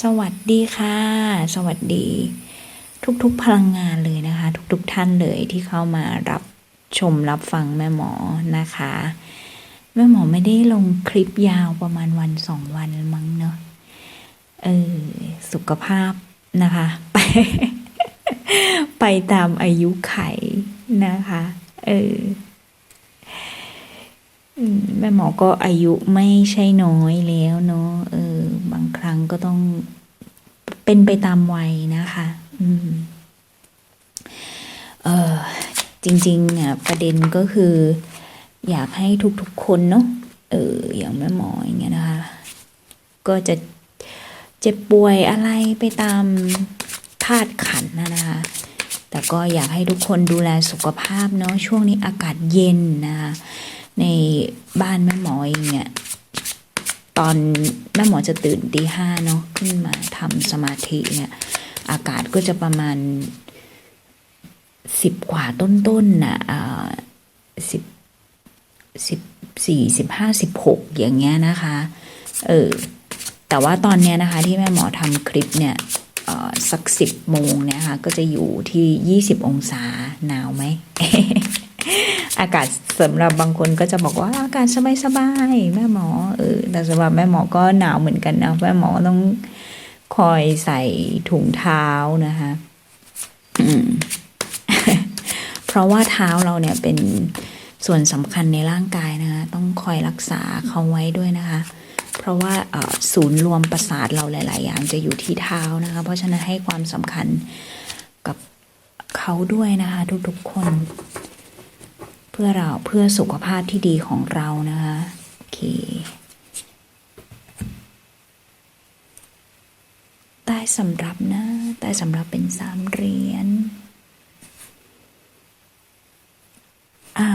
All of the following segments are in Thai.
สวัสดีค่ะ สวัสดี ทุกๆพลังงานเลยนะคะ ทุกๆท่านเลยที่เข้ามารับชมรับฟังแม่หมอนะคะ แม่หมอไม่ได้ลงคลิปยาวประมาณวันสองวันมั้งเนอะเออสุขภาพนะคะ ไป ไปตามอายุไขนะคะเออแม่หมอก็อายุไม่ใช่น้อยแล้วเนาะเออ บางครั้งก็ต้องเป็นไปตามวัยนะคะ อืม เออจริงๆอะประเด็นก็คือ อยากให้ทุกๆคนเนาะเอออย่างแม่หมออย่างเงี้ยนะคะ ก็จะเจ็บป่วยอะไรไปตามธาตุขันนะนะคะ แต่ก็อยากให้ทุกคนดูแลสุขภาพเนาะช่วงนี้อากาศเย็นนะคะในบ้านแม่หมอเองเนี่ย ตอนแม่หมอจะตื่นตีห้าเนาะขึ้นมาทำสมาธิเนี่ย อากาศก็จะประมาณสิบกว่าต้นๆน่ะสิบสิบสี่สิบห้าสิบหกอย่างเงี้ยนะคะ เออ แต่ว่าตอนเนี้ยนะคะ ที่แม่หมอทำคลิปเนี่ยสักสิบโมงเนี่ยค่ะ ก็จะอยู่ที่ยี่สิบองศาหนาวไหม อากาศสำหรับบางคนก็จะบอกว่าอากาศสบายๆแม่หมอเออแต่สำหรับแม่หมอก็หนาวเหมือนกันนะแม่หมอต้องคอยใส่ถุงเท้านะคะอืมเพราะว่าเท้าเราเนี่ยเป็นส่วนสำคัญในร่างกายนะคะต้องคอยรักษาเขาไว้ด้วยนะคะ เพราะว่าศูนย์รวมประสาทเราหลาย ๆ อย่างจะอยู่ที่เท้านะคะ เพราะฉะนั้นให้ความสำคัญกับเขาด้วยนะคะ ทุก ๆ คน พื่อเราเพื่อสุขภาพที่ดีของเรานะคะโอเคใต้สำรับนะใต้สำรับเป็นสามเหรียญอ่า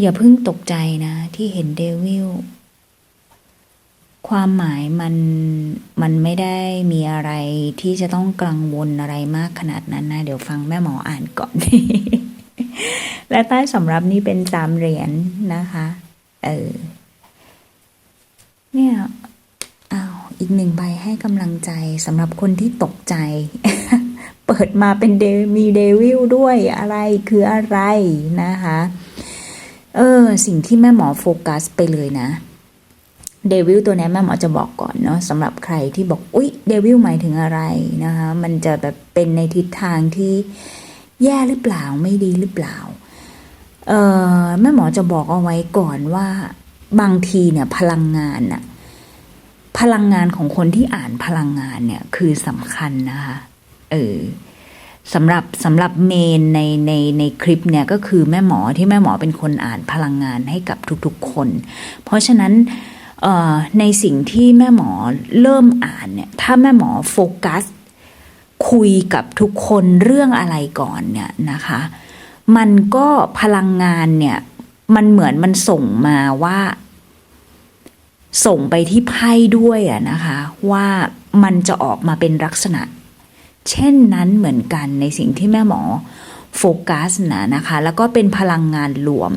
อย่าเพิ่งตกใจนะที่เห็นเดวิล ความหมายมันมันไม่ได้มีอะไรที่จะต้องกังวลอะไรมากขนาดนั้นนะ เดี๋ยวฟังแม่หมออ่านก่อน และใต้สำรับนี่เป็นสามเหรียญนะคะ เออ เนี่ยอ้าวอีกหนึ่งใบให้กำลังใจสำหรับคนที่ตกใจ เปิดมาเป็นเดมีเดวิลด้วยอะไรคืออะไรนะคะ เออ สิ่งที่แม่หมอโฟกัสไปเลยนะ เดวิลตัวนี้แม่หมอจะบอกก่อนเนาะสำหรับใครที่บอกอุ๊ยเดวิลหมายถึงอะไรนะคะมันจะแบบเป็นในทิศทางที่แย่หรือเปล่าไม่ดีหรือเปล่าเออแม่หมอจะบอกเอาไว้ก่อนว่าบางทีเนี่ยพลังงานน่ะพลังงานของคนที่อ่านพลังงานเนี่ยคือสำคัญนะคะเออสำหรับสำหรับเมนในในในคลิปเนี่ยก็คือแม่หมอที่แม่หมอเป็นคนอ่านพลังงานให้กับทุกๆคน เพราะฉะนั้น ในสิ่งที่แม่หมอเริ่มอ่านเนี่ยถ้าแม่หมอโฟกัส คุยกับทุกคนเรื่องอะไรก่อนเนี่ยนะคะ มันก็พลังงานเนี่ยมันเหมือนมันส่งมาว่า ส่งไปที่ไพ่ด้วยอะนะคะ ว่ามันจะออกมาเป็นลักษณะ เช่นนั้นเหมือนกันในสิ่งที่แม่หมอโฟกัสนะนะคะ แล้วก็เป็นพลังงานรวม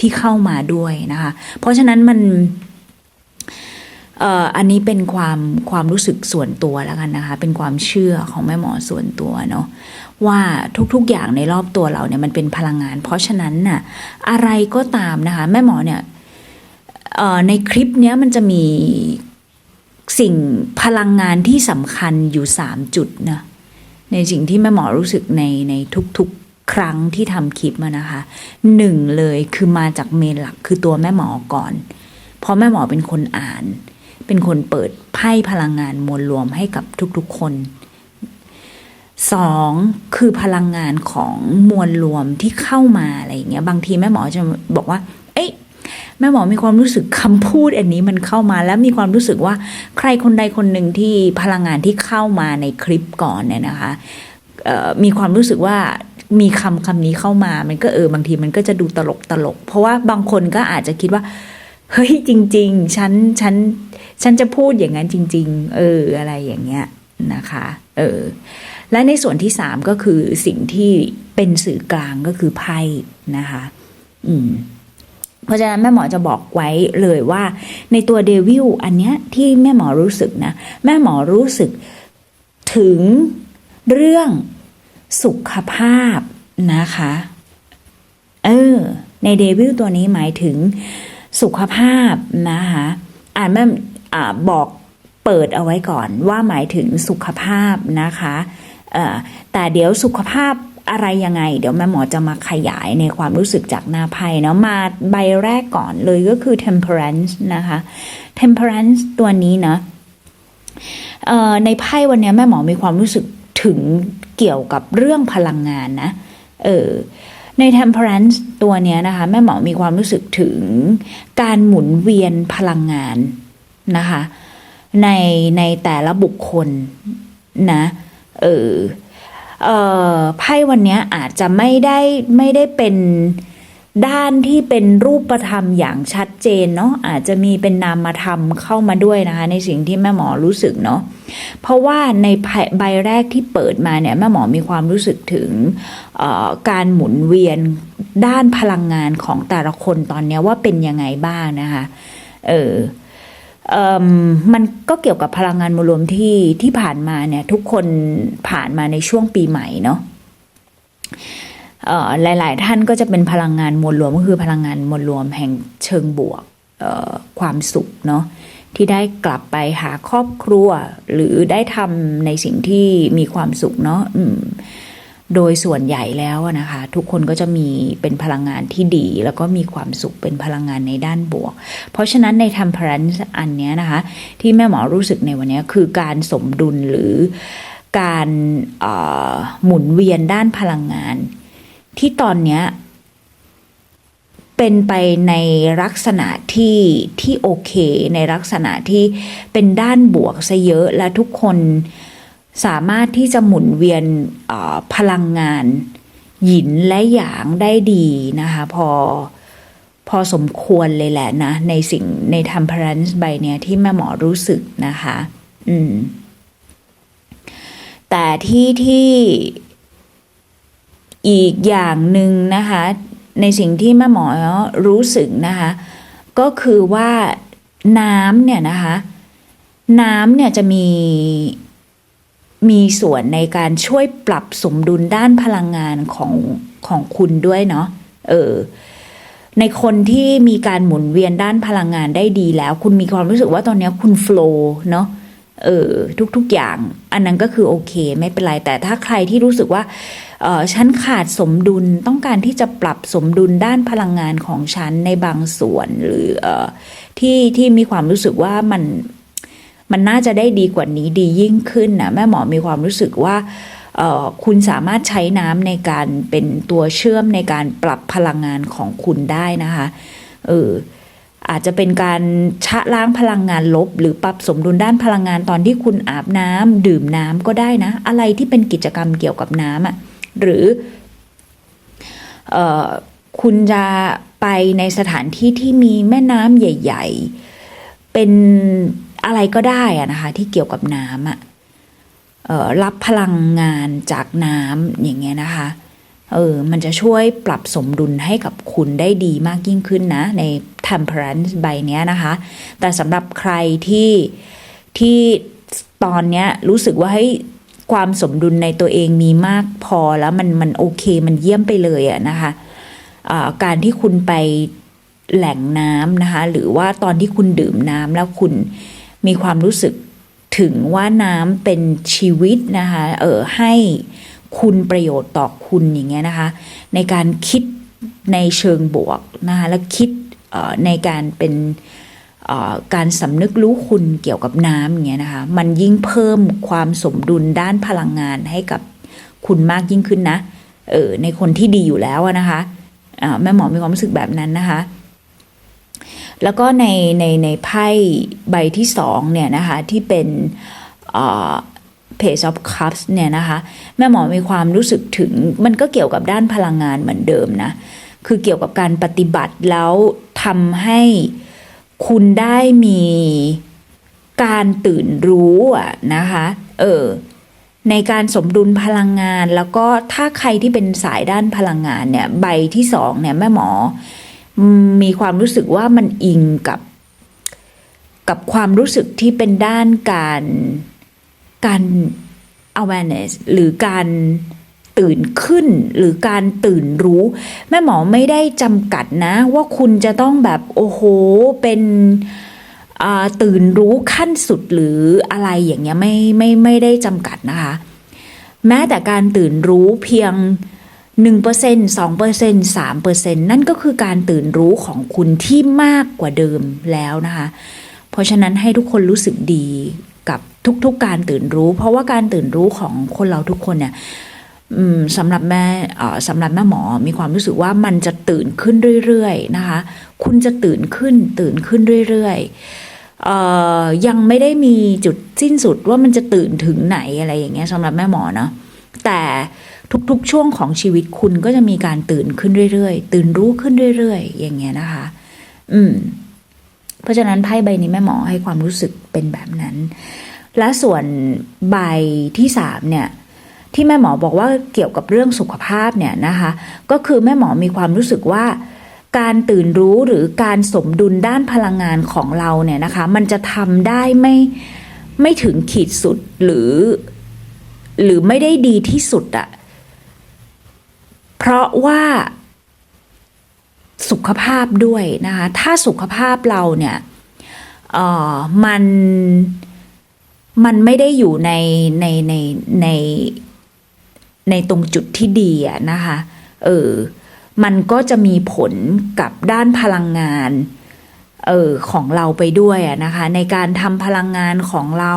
ที่เข้ามาด้วยนะคะ เพราะฉะนั้นมัน อันนี้เป็นความความรู้สึกส่วนตัวแล้วกันนะคะ เป็นความเชื่อของแม่หมอส่วนตัวเนาะว่าทุกๆอย่างในรอบตัวเราเนี่ยมันเป็นพลังงาน เพราะฉะนั้นน่ะอะไรก็ตามนะคะ แม่หมอเนี่ยในคลิปเนี้ยมันจะมีสิ่งพลังงานที่สำคัญอยู่สามจุดนะในสิ่งที่แม่หมอรู้สึกในในทุกๆครั้งที่ทำคลิปมานะคะหนึ่งเลยคือมาจากเมนหลักคือตัวแม่หมอก่อน เพราะแม่หมอเป็นคนอ่าน เป็นคนเปิดไพ่พลังงานมวลรวมให้กับทุกๆคนสองคือพลังงานของมวลรวมที่เข้ามาอะไรอย่างเงี้ยบางทีแม่หมอจะบอกว่า เอ้ยแม่หมอมีความรู้สึกคำพูดอันนี้มันเข้ามาแล้วมีความรู้สึกว่าใครคนใดคนหนึ่งที่พลังงานที่เข้ามาในคลิปก่อนเนี่ยนะคะมีความรู้สึกว่ามีคำคำนี้เข้ามา มันก็เออบางทีมันก็จะดูตลกตลก เพราะว่าบางคนก็อาจจะคิดว่า เฮ้ยจริง ๆ ฉันฉันฉันจะพูดอย่างนั้นจริง ๆ เอออะไรอย่างเงี้ยนะคะ เออ และในส่วนที่สามก็คือสิ่งที่เป็นสื่อกลางก็คือไพ่นะคะ อืมเพราะฉะนั้นแม่หมอจะบอกไว้เลยว่า ในตัวเดวิลอันเนี้ยที่แม่หมอรู้สึกนะ แม่หมอรู้สึกถึงเรื่องสุขภาพนะคะ เออ ในเดวิลตัวนี้หมายถึง สุขภาพนะคะอ่านแม่อ่บอกเปิดเอาไว้ก่อนว่าหมายถึงสุขภาพนะคะแต่เดี๋ยวสุขภาพอะไรยังไง เดี๋ยวแม่หมอจะมาขยายในความรู้สึกจากหน้าไพ่เนาะมาใบแรกก่อนเลยก็คือ temperance นะคะ temperance ตัวนี้นะเอ่อในไพ่วันนี้แม่หมอมีความรู้สึกถึงเกี่ยวกับเรื่องพลังงานนะ เออ ใน temperance ตัวเนี้ยนะคะ แม่หมอมีความรู้สึกถึงการหมุนเวียนพลังงานนะคะ ในในแต่ละบุคคลนะเออเออไพ่วันเนี้ยอาจจะไม่ได้ไม่ได้เป็น ด้านที่เป็นรูปธรรมอย่างชัดเจนเนาะอาจจะมีเป็นนามธรรมเข้ามาด้วยนะคะ ในสิ่งที่แม่หมอรู้สึกเนาะเพราะว่าในใบแรกที่เปิดมาเนี่ยแม่หมอมีความรู้สึกถึงการหมุนเวียนด้านพลังงานของแต่ละคนตอนนี้ว่าเป็นยังไงบ้างนะคะเออเอ่มมันก็เกี่ยวกับพลังงานมวลรวมที่ที่ผ่านมาเนี่ยทุกคนผ่านมาในช่วงปีใหม่เนาะ หลาย ๆ ท่านก็จะเป็นพลังงานมวลรวมก็คือพลังงานมวลรวมแห่งเชิงบวกความสุขเนาะที่ได้กลับไปหาครอบครัว หรือได้ทำในสิ่งที่มีความสุขเนาะโดยส่วนใหญ่แล้วนะคะ ทุกคนก็จะมีเป็นพลังงานที่ดี แล้วก็มีความสุขเป็นพลังงานในด้านบวก เพราะฉะนั้นในทำพรันอันนี้นะคะ ที่แม่หมอรู้สึกในวันนี้คือการสมดุลหรือการหมุนเวียนด้านพลังงาน ที่ตอนเนี้ยเป็นไปในลักษณะที่ที่โอเค ในลักษณะที่เป็นด้านบวกซะเยอะและทุกคนสามารถที่จะหมุนเวียนพลังงาน หยินและหยางได้ดีนะคะพอพอสมควรเลยแหละนะ ในสิ่งในทำพรันส์ใบเนี้ยที่แม่หมอรู้สึกนะคะ อืม แต่ที่ที่ อีกอย่างหนึ่งนะคะ ในสิ่งที่แม่หมอรู้สึกนะคะ ก็คือว่าน้ำเนี่ยนะคะ น้ำเนี่ยจะมีมีส่วนในการช่วยปรับสมดุลด้านพลังงานของของคุณด้วยเนาะเออในคนที่มีการหมุนเวียนด้านพลังงานได้ดีแล้ว คุณมีความรู้สึกว่าตอนนี้คุณโฟล์เนาะเออทุกๆอย่าง อันนั้นก็คือโอเค ไม่เป็นไรแต่ถ้าใครที่รู้สึกว่า ฉันขาดสมดุลต้องการที่จะปรับสมดุลด้านพลังงานของฉันในบางส่วนหรืออที่ที่มีความรู้สึกว่ามันมันน่าจะได้ดีกว่านี้ดียิ่งขึ้นนะแม่หมอมีความรู้สึกว่าคุณสามารถใช้น้ำในการเป็นตัวเชื่อมในการปรับพลังงานของคุณได้นะคะเอออาจจะเป็นการชะล้างพลังงานลบ หรือปรับสมดุลด้านพลังงานตอนที่คุณอาบน้ำดื่มน้ำก็ได้นะ อะไรที่เป็นกิจกรรมเกี่ยวกับน้ำอะ หรืออคุณจะไปในสถานที่ที่มีแม่น้ำใหญ่ ๆ เป็นอะไรก็ได้อะนะคะ ที่เกี่ยวกับน้ำอะรับพลังงานจากน้ำอย่างเงี้ยนะคะ เออ มันจะช่วยปรับสมดุลให้กับคุณได้ดีมากยิ่งขึ้นนะ ใน temperance ใบเนี้ยนะคะ แต่สำหรับใครที่ที่ตอนเนี้ยรู้สึกว่าให้ย ความสมดุลในตัวเองมีมากพอแล้วมันมันโอเคมันเยี่ยมไปเลยอะนะคะอ่าการที่คุณไปแหล่งน้ำนะคะ หรือว่าตอนที่คุณดื่มน้ำแล้วคุณมีความรู้สึกถึงว่าน้ำเป็นชีวิตนะคะเออให้คุณประโยชน์ต่อคุณอย่างเงี้ยนะคะ ในการคิดในเชิงบวกนะคะแล้วคิดในการเป็น การสำนึกรู้คุณเกี่ยวกับน้ำอย่างเงี้ยนะคะ มันยิ่งเพิ่มความสมดุลด้านพลังงานให้กับคุณมากยิ่งขึ้นนะ เออในคนที่ดีอยู่แล้วนะคะแม่หมอมีความรู้สึกแบบนั้นนะคะ แล้วก็ในในในไพ่ใบที่สองเนี่ยนะคะที่เป็นเอ่อ Page of Cups เนี่ยนะคะ แม่หมอมีความรู้สึกถึงมันก็เกี่ยวกับด้านพลังงานเหมือนเดิมนะ คือเกี่ยวกับการปฏิบัติแล้วทำให้ คุณได้มีการตื่นรู้อะนะคะเออในการสมดุลพลังงานแล้วก็ถ้าใครที่เป็นสายด้านพลังงานเนี่ยใบที่สองเนี่ยแม่หมอ มีความรู้สึกว่ามันอิงกับ กับความรู้สึกที่เป็นด้านการการ awareness หรือการ ตื่นขึ้นหรือการตื่นรู้ แม่หมอไม่ได้จำกัดนะ ว่าคุณจะต้องแบบโอ้โหเป็นตื่นรู้ขั้นสุดหรืออะไรอย่างเงี้ยไม่ไม่ไม่ได้จำกัดนะคะ แม้แต่การตื่นรู้เพียง1% 2% 3%นั่นก็คือการตื่นรู้ของคุณที่มากกว่าเดิมแล้วนะคะ เพราะฉะนั้นให้ทุกคนรู้สึกดีกับทุกๆการตื่นรู้ เพราะว่าการตื่นรู้ของคนเราทุกคนเนี่ย สำหรับแม่สำหรับแม่หมอมีความรู้สึกว่ามันจะตื่นขึ้นเรื่อยๆนะคะ คุณจะตื่นขึ้นตื่นขึ้นเรื่อยๆยังไม่ได้มีจุดสิ้นสุดว่ามันจะตื่นถึงไหนอะไรอย่างเงี้ยสำหรับแม่หมอเนาะแต่ทุกๆ ช่วงของชีวิตคุณก็จะมีการตื่นขึ้นเรื่อยๆ ตื่นรู้ขึ้นเรื่อยๆ อย่างเงี้ยนะคะ อืม เพราะฉะนั้นไพ่ใบนี้แม่หมอให้ความรู้สึกเป็นแบบนั้น และส่วนใบที่สามเนี่ย ที่แม่หมอบอกว่าเกี่ยวกับเรื่องสุขภาพเนี่ยนะคะ ก็คือแม่หมอมีความรู้สึกว่า การตื่นรู้หรือการสมดุลด้านพลังงานของเราเนี่ยนะคะ มันจะทำได้ไม่ไม่ถึงขีดสุดหรือ หรือไม่ได้ดีที่สุดอะเพราะว่าสุขภาพด้วยนะคะ ถ้าสุขภาพเราเนี่ยเออมันมันไม่ได้อยู่ในในในใน ในตรงจุดที่ดีอะนะคะเออมันก็จะมีผลกับด้านพลังงานเออของเราไปด้วยอะนะคะ ในการทำพลังงานของเรา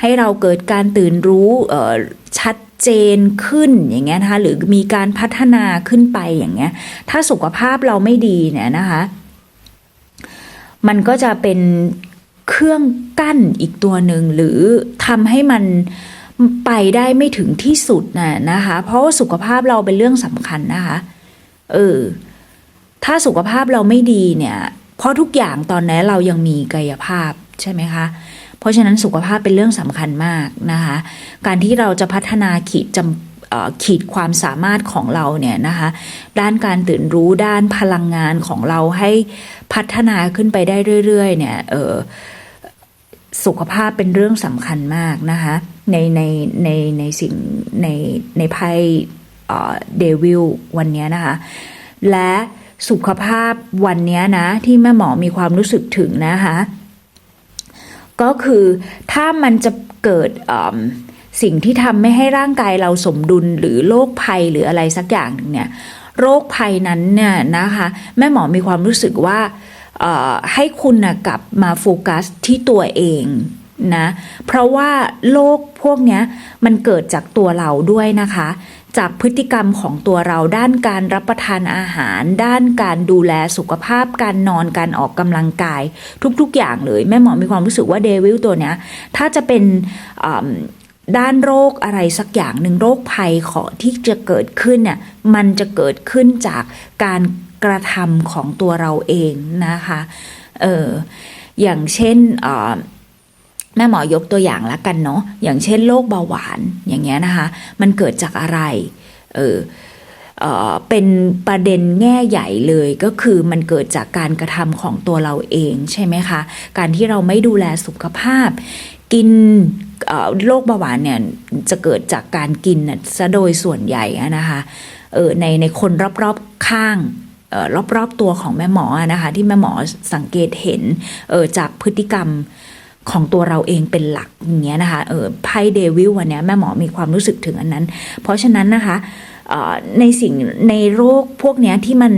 ให้เราเกิดการตื่นรู้เออชัดเจนขึ้นอย่างเงี้ยนะคะหรือมีการพัฒนาขึ้นไปอย่างเงี้ย ถ้าสุขภาพเราไม่ดีเนี่ยนะคะ มันก็จะเป็นเครื่องกั้นอีกตัวหนึ่งหรือทำให้มัน ไปได้ไม่ถึงที่สุดน่ะนะคะ เพราะว่าสุขภาพเราเป็นเรื่องสำคัญนะคะเออถ้าสุขภาพเราไม่ดีเนี่ย เพราะทุกอย่างตอนนี้เรายังมีกายภาพใช่ไหมคะเพราะฉะนั้นสุขภาพเป็นเรื่องสำคัญมากนะคะ การที่เราจะพัฒนาขีดจำขีดความสามารถของเราเนี่ยนะคะ ด้านการตื่นรู้ด้านพลังงานของเราให้พัฒนาขึ้นไปได้เรื่อย ๆ เนี่ย เออสุขภาพเป็นเรื่องสำคัญมากนะคะ ในในในในสิ่งในในไพ่เดวิลวันนี้นะคะ และสุขภาพวันนี้นะที่แม่หมอมีความรู้สึกถึงนะคะก็คือถ้ามันจะเกิดสิ่งที่ทำไม่ให้ร่างกายเราสมดุลหรือโรคภัยหรืออะไรสักอย่างเนี่ยโรคภัยนั้นเนี่ยนะคะแม่หมอมีความรู้สึกว่าให้คุณนะกลับมาโฟกัสที่ตัวเอง นะ เพราะว่าโรคพวกนี้มันเกิดจากตัวเราด้วยนะคะ จากพฤติกรรมของตัวเราด้านการรับประทานอาหาร ด้านการดูแลสุขภาพ การนอนการออกกำลังกาย ทุกๆอย่างเลย แม่หมอมีความรู้สึกว่าเดวิลตัวเนี้ยถ้าจะเป็นด้านโรคอะไรสักอย่างหนึ่งโรคภัยขอที่จะเกิดขึ้นเนี่ยมันจะเกิดขึ้นจากการกระทำของตัวเราเองนะคะ เอออย่างเช่นอ่า แม่หมอยกตัวอย่างละกันเนาะอย่างเช่นโรคเบาหวานอย่างเงี้ยนะคะ มันเกิดจากอะไร เออเอ่อเป็นประเด็นแง่ใหญ่เลยก็คือมันเกิดจากการกระทำของตัวเราเองใช่ไหมคะ การที่เราไม่ดูแลสุขภาพ กินโรคเบาหวานเนี่ยจะเกิดจากการกินนะซะโดยส่วนใหญ่นะคะเออในในคนรอบๆข้างเอ่อรอบๆตัวของแม่หมอนะคะที่แม่หมอสังเกตเห็นเออจากพฤติกรรม ของตัวเราเองเป็นหลักอย่างเงี้ยนะคะเออไพ่เดวิลวันนี้แม่หมอมีความรู้สึกถึงอันนั้น เพราะฉะนั้นนะคะในสิ่งในโรคพวกเนี้ยที่มัน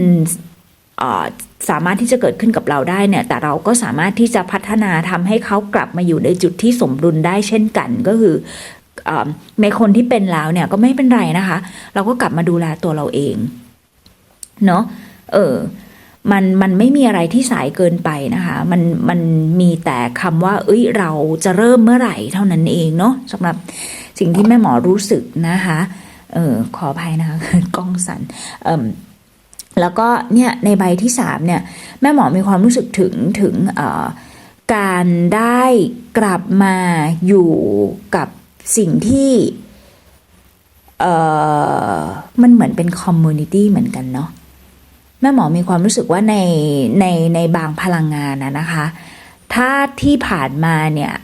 สามารถที่จะเกิดขึ้นกับเราได้เนี่ย แต่เราก็สามารถที่จะพัฒนาทำให้เขากลับมาอยู่ในจุดที่สมดุลได้เช่นกันก็คืออในคนที่เป็นแล้วเนี่ยก็ไม่เป็นไรนะคะ เราก็กลับมาดูแลตัวเราเอง เนาะเออ มันมันไม่มีอะไรที่สายเกินไปนะคะ มันมันมีแต่คำว่า เอ้ยเราจะเริ่มเมื่อไหร่เท่านั้นเองเนาะสำหรับสิ่งที่แม่หมอรู้สึกนะคะเออขออภัยนะคะกล้องสันเอ่มแล้วก็เนี่ยในใบที่สามเนี่ยแม่หมอมีความรู้สึกถึงถึงเอ่อการได้กลับมาอยู่กับสิ่งที่เออมันเหมือนเป็นคอมมูนิตี้เหมือนกันเนาะ แม่หมอมีความรู้สึกว่าในในในบางพลังงานนะนะคะ ถ้าที่ผ่านมาเนี่ย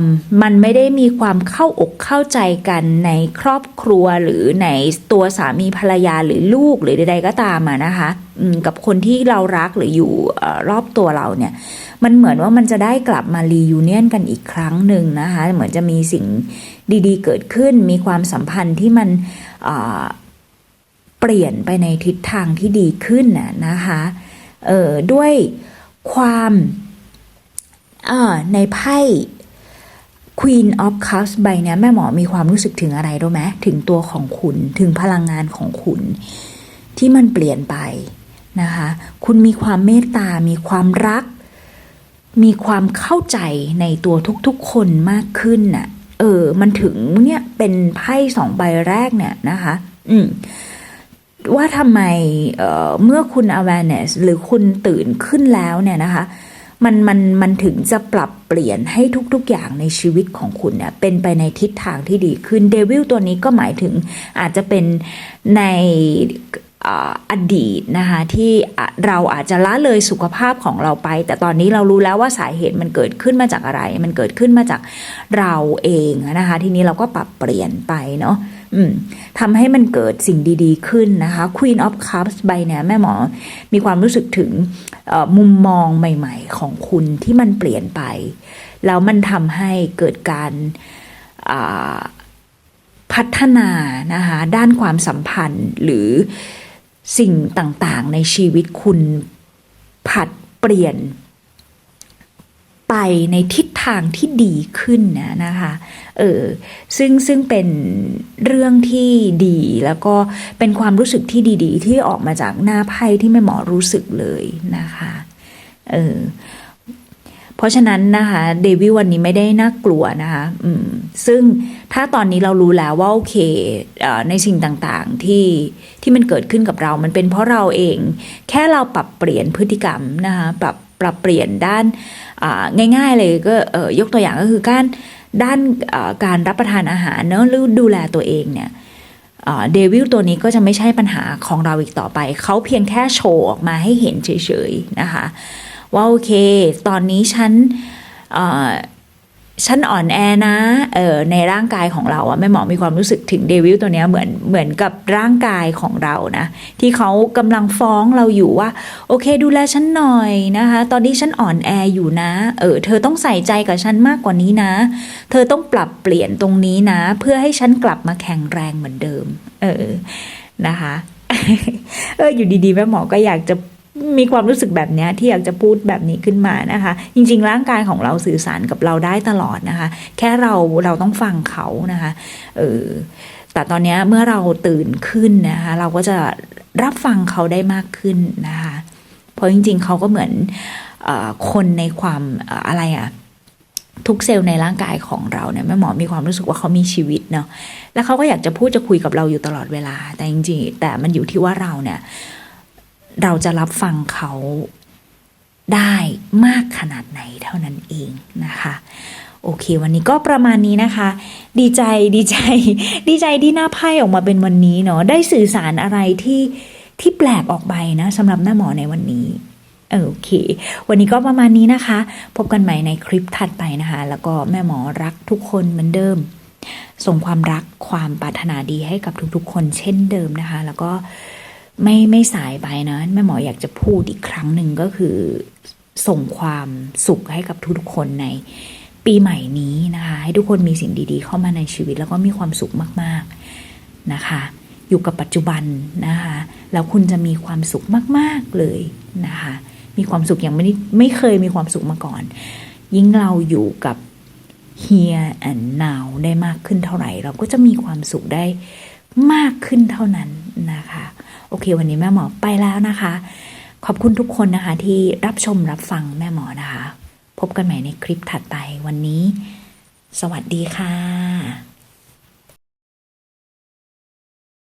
มมันไม่ได้มีความเข้าอกเข้าใจกันในครอบครัวหรือในตัวสามีภรรยาหรือลูกหรือใดๆก็ตามอะนะคะกับคนที่เรารักหรืออยู่อรอบตัวเราเนี่ย มันเหมือนว่ามันจะได้กลับมารียูเนียนกันอีกครั้งหนึ่งนะคะ เหมือนจะมีสิ่งดีๆเกิดขึ้น มีความสัมพันธ์ที่มันอ เปลี่ยนไปในทิศทางที่ดีขึ้นน่ะนะคะเออด้วยความอ่าในไพ่ Queen of Cups ใบเนี้ยแม่หมอมีความรู้สึกถึงอะไรรู้ไหมถึงตัวของคุณถึงพลังงานของคุณ ที่มันเปลี่ยนไปนะคะคุณมีความเมตตา มีความรัก มีความเข้าใจในตัวทุกๆคนมากขึ้นน่ะเออ มันถึงเนี่ยเป็นไพ่สองใบแรกเนี่ยนะคะ อืม ว่าทำไมเเมื่อคุณ awareness หรือคุณตื่นขึ้นแล้วเนี่ยนะคะมันมันมันถึงจะปรับเปลี่ยนให้ทุกๆอย่างในชีวิตของคุณเนี่ยเป็นไปในทิศทางที่ดีขึ้นเดวิลตัวนี้ก็หมายถึงอาจจะเป็นในอดีตนะคะที่เราอาจจะละเลยสุขภาพของเราไป แต่ตอนนี้เรารู้แล้วว่าสาเหตุมันเกิดขึ้นมาจากอะไร มันเกิดขึ้นมาจากเราเองนะคะทีนี้เราก็ปรับเปลี่ยนไปเนาะ ทำให้มันเกิดสิ่งดีๆ ขึ้นนะคะ Queen of Cups ใบเนี่ยแม่หมอมีความรู้สึกถึงมุมมองใหม่ ๆ ของคุณที่มันเปลี่ยนไป แล้วมันทำให้เกิดการพัฒนานะคะด้านความสัมพันธ์หรือสิ่งต่างๆ ในชีวิตคุณผัดเปลี่ยนไปในทิศางที่ดีขึ้นนะนะคะเออซึ่งซึ่งเป็นเรื่องที่ดีแล้วก็เป็นความรู้สึกที่ดีๆ ที่ออกมาจากหน้าไพ่ที่แม่หมอรู้สึกเลยนะคะเออเพราะฉะนั้นนะคะเดวิวันนี้ไม่ได้น่ากลัวนะคะอืมซึ่งถ้าตอนนี้เรารู้แล้วว่าโอเคอในสิ่งต่างๆที่ที่มันเกิดขึ้นกับเรา มันเป็นเพราะเราเอง แค่เราปรับเปลี่ยนพฤติกรรมนะคะปรับ ปรับเปลี่ยนด้านง่าย ๆ เลยก็ยกตัวอย่างก็คือการด้านการรับประทานอาหารเนอะหรือดูแลตัวเองเนี่ยเดวิลตัวนี้ก็จะไม่ใช่ปัญหาของเราอีกต่อไป เขาเพียงแค่โชว์ออกมาให้เห็นเฉยๆนะคะ ว่าโอเค ตอนนี้ฉันอ ฉันอ่อนแอนะเออในร่างกายของเราอะแม่หมอมีความรู้สึกถึงเดวิลตัวเนี้ยเหมือนเหมือนกับร่างกายของเรานะ ที่เขากำลังฟ้องเราอยู่ว่า โอเค ดูแลฉันหน่อยนะคะ ตอนนี้ฉันอ่อนแออยู่นะ เออ เธอต้องใส่ใจกับฉันมากกว่านี้นะ เธอต้องปรับเปลี่ยนตรงนี้นะ เพื่อให้ฉันกลับมาแข็งแรงเหมือนเดิม เออนะคะเอออยู่ดีๆแม่หมอก็อยากจะ มีความรู้สึกแบบนี้ที่อยากจะพูดแบบนี้ขึ้นมานะคะ จริง ๆ ร่างกายของเราสื่อสารกับเราได้ตลอดนะคะ แค่เราเราต้องฟังเขานะคะเออแต่ตอนนี้เมื่อเราตื่นขึ้นนะคะเราก็จะรับฟังเขาได้มากขึ้นนะคะ เพราะจริง ๆ เขาก็เหมือนอคนในความเอ่ออะไรอะทุกเซลล์ในร่างกายของเราเนี่ยแม่หมอมีความรู้สึกว่าเขามีชีวิตเนาะแล้วเขาก็อยากจะพูดจะคุยกับเราอยู่ตลอดเวลา แต่จริงๆแต่มันอยู่ที่ว่าเราเนี่ย เราจะรับฟังเขาได้มากขนาดไหนเท่านั้นเองนะคะโอเค วันนี้ก็ประมาณนี้นะคะ ดีใจดีใจ ดีใจที่หน้าไพ่ออกมาเป็นวันนี้เนาะได้สื่อสารอะไรที่ที่แปลกออกไปนะสำหรับหน้าหมอในวันนี้โอเค วันนี้ก็ประมาณนี้นะคะ พบกันใหม่ในคลิปถัดไปนะคะ แล้วก็แม่หมอรักทุกคนเหมือนเดิม ส่งความรักความปรารถนาดีให้กับทุกๆ คนเช่นเดิมนะคะ แล้วก็ ไม่ไม่สายไปนะแม่หมออยากจะพูดอีกครั้งหนึ่งก็คือส่งความสุขให้กับทุกๆคนในปีใหม่นี้นะคะ ให้ทุกคนมีสิ่งดี ๆ เข้ามาในชีวิตแล้วก็มีความสุขมากๆนะคะ อยู่กับปัจจุบันนะคะแล้วคุณจะมีความสุขมาก ๆเลยนะคะ มีความสุขอย่างไม่ได้ไม่เคยมีความสุขมาก่อน ยิ่งเราอยู่กับ here and now ได้มากขึ้นเท่าไหร่ เราก็จะมีความสุขได้มากขึ้นเท่านั้นนะคะ โอเค วันนี้แม่หมอไปแล้วนะคะ ขอบคุณทุกคนนะคะ ที่รับชมรับฟังแม่หมอนะคะ พบกันใหม่ในคลิปถัดไปวันนี้ สวัสดีค่ะ